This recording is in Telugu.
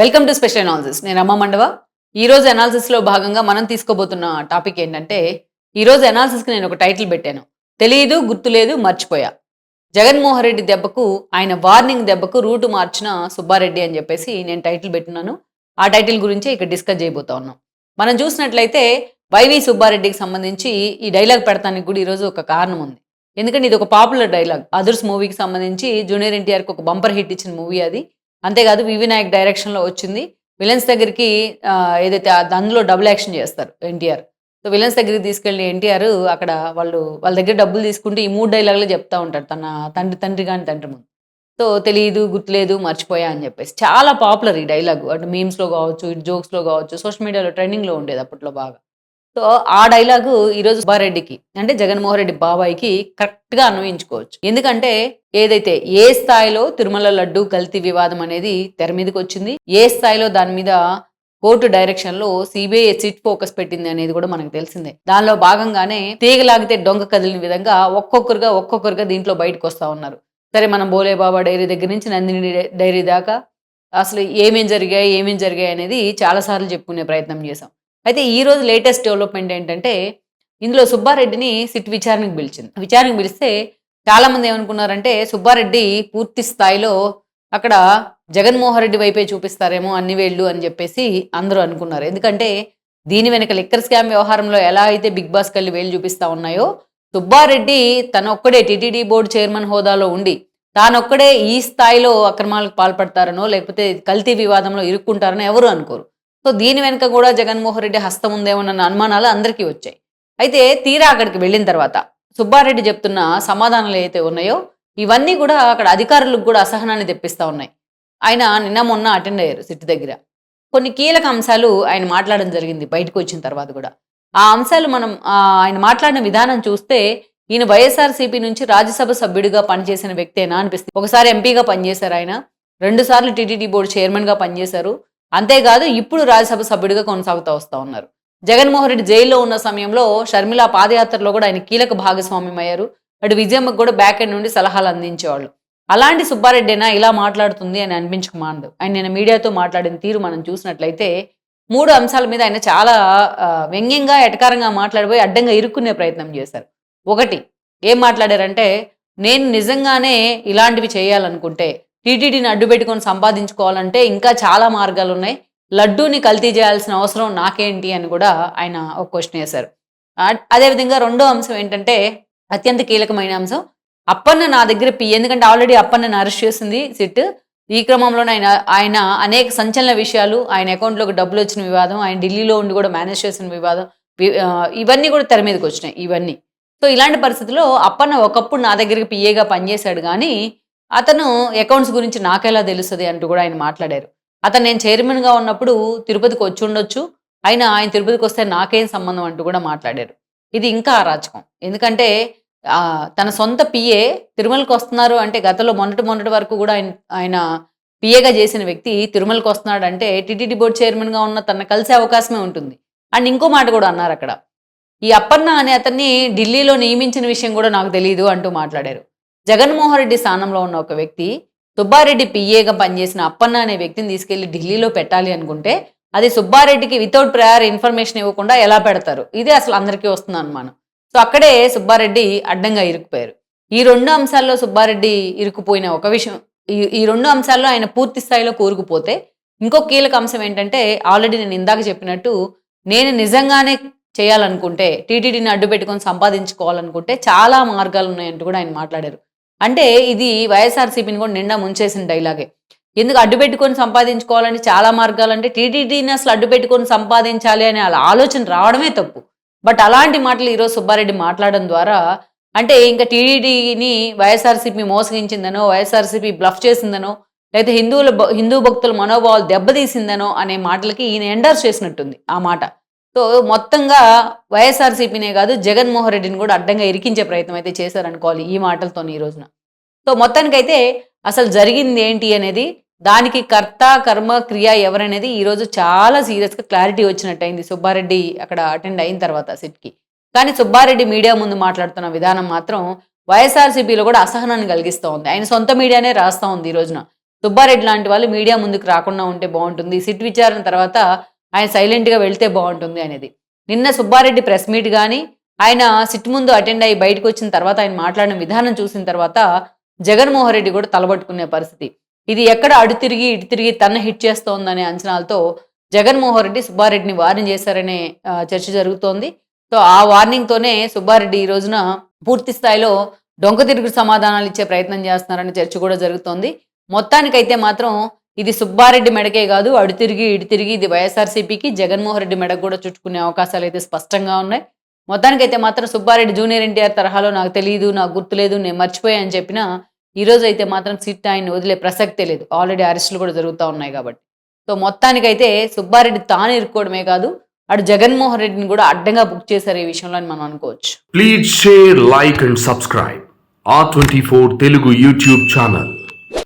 వెల్కమ్ టు స్పెషల్ అనాలిసిస్ నేను అమ్మ మండవ. ఈరోజు అనాలిసిస్లో భాగంగా మనం తీసుకోబోతున్న టాపిక్ ఏంటంటే ఈరోజు అనాలిసిస్కి కి నేను ఒక టైటిల్ పెట్టాను. తెలియదు గుర్తులేదు మర్చిపోయా. జగన్మోహన్ రెడ్డి దెబ్బకు ఆయన వార్నింగ్ దెబ్బకు రూటు మార్చిన సుబ్బారెడ్డి అని చెప్పేసి నేను టైటిల్ పెట్టినాను. ఆ టైటిల్ గురించి ఇక్కడ డిస్కస్ చేయబోతా ఉన్నాం. మనం చూసినట్లయితే వైవి సుబ్బారెడ్డికి సంబంధించి ఈ డైలాగ్ పెడతానికి కూడా ఈరోజు ఒక కారణం ఉంది. ఎందుకంటే ఇది ఒక పాపులర్ డైలాగ్ అదర్స్ మూవీకి సంబంధించి జూనియర్ ఎన్టీఆర్కి ఒక బంపర్ హిట్ ఇచ్చిన మూవీ అది. అంతేకాదు వివి నాయక్ డైరెక్షన్లో వచ్చింది. విలన్స్ దగ్గరికి ఏదైతే అందులో డబుల్ యాక్షన్ చేస్తారు ఎన్టీఆర్. సో విలన్స్ దగ్గరికి తీసుకెళ్ళి ఎన్టీఆర్ అక్కడ వాళ్ళు వాళ్ళ దగ్గర డబ్బులు తీసుకుంటే ఈ మూడు డైలాగులు చెప్తా ఉంటారు తన తండ్రి తండ్రి కానీ తండ్రి ముందు. సో తెలియదు గుర్తులేదు మర్చిపోయా అని చెప్పేసి. చాలా పాపులర్ ఈ డైలాగు అటు మీమ్స్లో కావచ్చు ఇటు జోక్స్లో కావచ్చు సోషల్ మీడియాలో ట్రెండింగ్లో ఉండేది అప్పట్లో బాగా. సో ఆ డైలాగు ఈరోజు సుబ్బారెడ్డికి అంటే జగన్మోహన్ రెడ్డి బాబాయ్కి కరెక్ట్గా అన్వయించుకోవచ్చు. ఎందుకంటే ఏదైతే ఏ స్థాయిలో తిరుమల లడ్డు కల్తీ వివాదం అనేది తెర మీదకి వచ్చింది ఏ స్థాయిలో దాని మీద కోర్టు డైరెక్షన్లో సిబిఐ సిట్ ఫోకస్ పెట్టింది అనేది కూడా మనకు తెలిసిందే. దానిలో భాగంగానే తీగలాగితే డొంగ కదిలిన విధంగా ఒక్కొక్కరుగా ఒక్కొక్కరుగా దీంట్లో బయటకు వస్తా ఉన్నారు. సరే మనం బోలే బాబా డైరీ దగ్గర నుంచి నందిని డై- డైరీ దాకా అసలు ఏమేం జరిగాయి ఏమేం జరిగాయి అనేది చాలాసార్లు చెప్పుకునే ప్రయత్నం చేశాం. అయితే ఈ రోజు లేటెస్ట్ డెవలప్మెంట్ ఏంటంటే ఇందులో సుబ్బారెడ్డిని సిట్ విచారణకు పిలిచింది. విచారణకు పిలిస్తే చాలా మంది ఏమనుకున్నారంటే సుబ్బారెడ్డి పూర్తి స్థాయిలో అక్కడ జగన్మోహన్ రెడ్డి వైపే చూపిస్తారేమో అన్ని వేళ్ళు అని చెప్పేసి అందరూ అనుకున్నారు. ఎందుకంటే దీని వెనక లిక్కర్ స్కామ్ వ్యవహారంలో ఎలా అయితే బిగ్ బాస్ కళ్ళి వేలు చూపిస్తా ఉన్నాయో సుబ్బారెడ్డి తన ఒక్కడే టీటీడీ బోర్డు చైర్మన్ హోదాలో ఉండి తానొక్కడే ఈ స్థాయిలో అక్రమాలకు పాల్పడతారనో లేకపోతే కల్తీ వివాదంలో ఇరుక్కుంటారనో ఎవరు అనుకోరు. సో దీని వెనుక కూడా జగన్మోహన్ రెడ్డి హస్తం ఉందేమోనన్న అనుమానాలు అందరికీ వచ్చాయి. అయితే తీరా అక్కడికి వెళ్ళిన తర్వాత సుబ్బారెడ్డి చెప్తున్న సమాధానాలు ఏవైతే ఉన్నాయో ఇవన్నీ కూడా అక్కడ అధికారులకు కూడా అసహనాన్ని తెప్పిస్తా ఉన్నాయి. ఆయన నిన్న మొన్న అటెండ్ అయ్యారు సిట్ దగ్గర. కొన్ని కీలక అంశాలు ఆయన మాట్లాడడం జరిగింది బయటకు వచ్చిన తర్వాత కూడా. ఆ అంశాలు మనం ఆయన మాట్లాడిన విధానం చూస్తే ఈయన వైఎస్ఆర్సీపీ నుంచి రాజ్యసభ సభ్యుడిగా పనిచేసిన వ్యక్తేనా అనిపిస్తుంది. ఒకసారి ఎంపీగా పనిచేశారు ఆయన. రెండు సార్లు టీటీడీ బోర్డు చైర్మన్గా పనిచేశారు. అంతేకాదు ఇప్పుడు రాజ్యసభ సభ్యుడిగా కొనసాగుతూ వస్తూ ఉన్నారు. జగన్మోహన్ రెడ్డి జైల్లో ఉన్న సమయంలో షర్మిల పాదయాత్రలో కూడా ఆయన కీలక భాగస్వామ్యం అయ్యారు అటు విజయమ్మకు కూడా బ్యాక్ ఎండ్ నుండి సలహాలు అందించేవాళ్ళు. అలాంటి సుబ్బారెడ్డినా ఇలా మాట్లాడుతుంది అని అనిపించక మానదు ఆయన నేను మీడియాతో మాట్లాడిన తీరు మనం చూసినట్లయితే మూడు అంశాల మీద ఆయన చాలా వ్యంగ్యంగా ఎటకారంగా మాట్లాడిపోయి అడ్డంగా ఇరుక్కునే ప్రయత్నం చేశారు. ఒకటి ఏం మాట్లాడారంటే నేను నిజంగానే ఇలాంటివి చేయాలనుకుంటే టీటీడీని అడ్డు పెట్టుకొని సంపాదించుకోవాలంటే ఇంకా చాలా మార్గాలు ఉన్నాయి లడ్డూని కల్తీ చేయాల్సిన అవసరం నాకేంటి అని కూడా ఆయన ఒక క్వశ్చన్ వేశారు. అదేవిధంగా రెండో అంశం ఏంటంటే అత్యంత కీలకమైన అంశం. అప్పన్న నా దగ్గర పి ఎందుకంటే ఆల్రెడీ అప్పన్న అరెస్ట్ చేసింది సిట్. ఈ క్రమంలోనే ఆయన ఆయన అనేక సంచలన విషయాలు ఆయన అకౌంట్లోకి డబ్బులు వచ్చిన వివాదం ఆయన ఢిల్లీలో ఉండి కూడా మేనేజ్ చేసిన వివాదం ఇవన్నీ కూడా తెర మీదకి వచ్చినాయి ఇవన్నీ. సో ఇలాంటి పరిస్థితుల్లో అప్పన్న ఒకప్పుడు నా దగ్గరికి పిఏగా పనిచేశాడు కానీ అతను అకౌంట్స్ గురించి నాకెలా తెలుస్తుంది అంటూ కూడా ఆయన మాట్లాడారు. అతను నేను చైర్మన్గా ఉన్నప్పుడు తిరుపతికి వచ్చి ఉండొచ్చు అయినా ఆయన తిరుపతికి వస్తే నాకేం సంబంధం అంటూ కూడా మాట్లాడారు. ఇది ఇంకా అరాచకం. ఎందుకంటే తన సొంత పిఏ తిరుమలకి వస్తున్నారు అంటే గతంలో మొన్నటి మొన్నటి వరకు కూడా ఆయన ఆయన పిఏగా చేసిన వ్యక్తి తిరుమలకి వస్తున్నాడు అంటే టీటీడీ బోర్డు చైర్మన్గా ఉన్న తన కలిసే అవకాశమే ఉంటుంది. అండ్ ఇంకో మాట కూడా అన్నారు అక్కడ. ఈ అప్పన్న అనే అతన్ని ఢిల్లీలో నియమించిన విషయం కూడా నాకు తెలియదు అంటూ మాట్లాడారు. జగన్మోహన్ రెడ్డి స్థానంలో ఉన్న ఒక వ్యక్తి సుబ్బారెడ్డి పిఏగా పనిచేసిన అప్పన్న అనే వ్యక్తిని తీసుకెళ్ళి ఢిల్లీలో పెట్టాలి అనుకుంటే అది సుబ్బారెడ్డికి వితౌట్ ప్రయర్ ఇన్ఫర్మేషన్ ఇవ్వకుండా ఎలా పెడతారు? ఇది అసలు అందరికీ వస్తుంది అనుమానం. సో అక్కడే సుబ్బారెడ్డి అడ్డంగా ఇరుక్కుపోయారు. ఈ రెండు అంశాల్లో సుబ్బారెడ్డి ఇరుక్కుపోయిన ఒక విషయం ఈ ఈ రెండు అంశాల్లో ఆయన పూర్తి స్థాయిలో కూరుకుపోతే ఇంకో కీలక అంశం ఏంటంటే ఆల్రెడీ నేను ఇందాక చెప్పినట్టు నేను నిజంగానే చేయాలనుకుంటే టీటీడీని అడ్డు పెట్టుకొని సంపాదించుకోవాలనుకుంటే చాలా మార్గాలు ఉన్నాయంటూ కూడా ఆయన మాట్లాడారు. అంటే ఇది వైఎస్ఆర్సీపీని కూడా నిండా ముంచేసిన డైలాగే. ఎందుకు అడ్డు పెట్టుకొని సంపాదించుకోవాలని చాలా మార్గాలు అంటే టీటీడీని అసలు అడ్డు పెట్టుకొని సంపాదించాలి అనే అలా ఆలోచన రావడమే తప్పు. బట్ అలాంటి మాటలు ఈరోజు సుబ్బారెడ్డి మాట్లాడడం ద్వారా అంటే ఇంకా టీడీడీని వైఎస్ఆర్సీపీ మోసగించిందనో వైఎస్ఆర్సీపీ బ్లఫ్ చేసిందనో లేకపోతే హిందువుల హిందూ భక్తుల మనోభావాలు దెబ్బతీసిందనో అనే మాటలకి ఈయన ఎండర్స్ చేసినట్టుంది ఆ మాట. సో మొత్తంగా వైఎస్ఆర్సీపీనే కాదు జగన్మోహన్ రెడ్డిని కూడా అడ్డంగా ఇరికించే ప్రయత్నం అయితే చేశారనుకోవాలి ఈ మాటలతో ఈ రోజున. సో మొత్తానికైతే అసలు జరిగింది ఏంటి అనేది దానికి కర్త కర్మ క్రియ ఎవరనేది ఈరోజు చాలా సీరియస్గా క్లారిటీ వచ్చినట్టు అయింది సుబ్బారెడ్డి అక్కడ అటెండ్ అయిన తర్వాత సిట్కి. కానీ సుబ్బారెడ్డి మీడియా ముందు మాట్లాడుతున్న విధానం మాత్రం వైఎస్ఆర్సీపీలో కూడా అసహనాన్ని కలిగిస్తూ ఉంది. ఆయన సొంత మీడియానే రాస్తూ ఉంది ఈ రోజున. సుబ్బారెడ్డి లాంటి వాళ్ళు మీడియా ముందుకు రాకుండా ఉంటే బాగుంటుంది సిట్ విచారణ తర్వాత ఆయన సైలెంట్గా వెళ్తే బాగుంటుంది అనేది. నిన్న సుబ్బారెడ్డి ప్రెస్ మీట్ కానీ ఆయన సిట్ ముందు అటెండ్ అయ్యి బయటకు వచ్చిన తర్వాత ఆయన మాట్లాడిన విధానం చూసిన తర్వాత జగన్మోహన్ రెడ్డి కూడా తలబట్టుకునే పరిస్థితి. ఇది ఎక్కడ అడు తిరిగి ఇటు తిరిగి తన హిట్ చేస్తోందనే అంచనాలతో జగన్మోహన్ రెడ్డి సుబ్బారెడ్డిని వార్నింగ్ చేశారనే చర్చ జరుగుతోంది. సో ఆ వార్నింగ్తోనే సుబ్బారెడ్డి ఈ రోజున పూర్తి స్థాయిలో డొంక తిరుగు సమాధానాలు ఇచ్చే ప్రయత్నం చేస్తున్నారనే చర్చ కూడా జరుగుతోంది. మొత్తానికైతే మాత్రం ఇది సుబ్బారెడ్డి మెడకే కాదు అడు తిరిగి ఇటు తిరిగి ఇది వైఎస్ఆర్సీపీకి జగన్మోహన్ రెడ్డి మెడకు కూడా చుట్టుకునే అవకాశాలు అయితే స్పష్టంగా ఉన్నాయి. మొత్తానికైతే మాత్రం సుబ్బారెడ్డి జూనియర్ ఎన్టీఆర్ తరహాలో నాకు తెలియదు నాకు గుర్తులేదు నేను మర్చిపోయా అని చెప్పినా ఈ రోజు అయితే మాత్రం సిట్ ఆయన వదిలే ప్రసక్తే లేదు. ఆల్రెడీ అరెస్టులు కూడా జరుగుతూ ఉన్నాయి కాబట్టి. సో మొత్తానికైతే సుబ్బారెడ్డి తాను ఇరుక్కోవడమే కాదు అటు జగన్మోహన్ రెడ్డిని కూడా అడ్డంగా బుక్ చేశారు ఈ విషయంలో అని మనం అనుకోవచ్చు. Please share like and subscribe R twenty four Telugu YouTube channel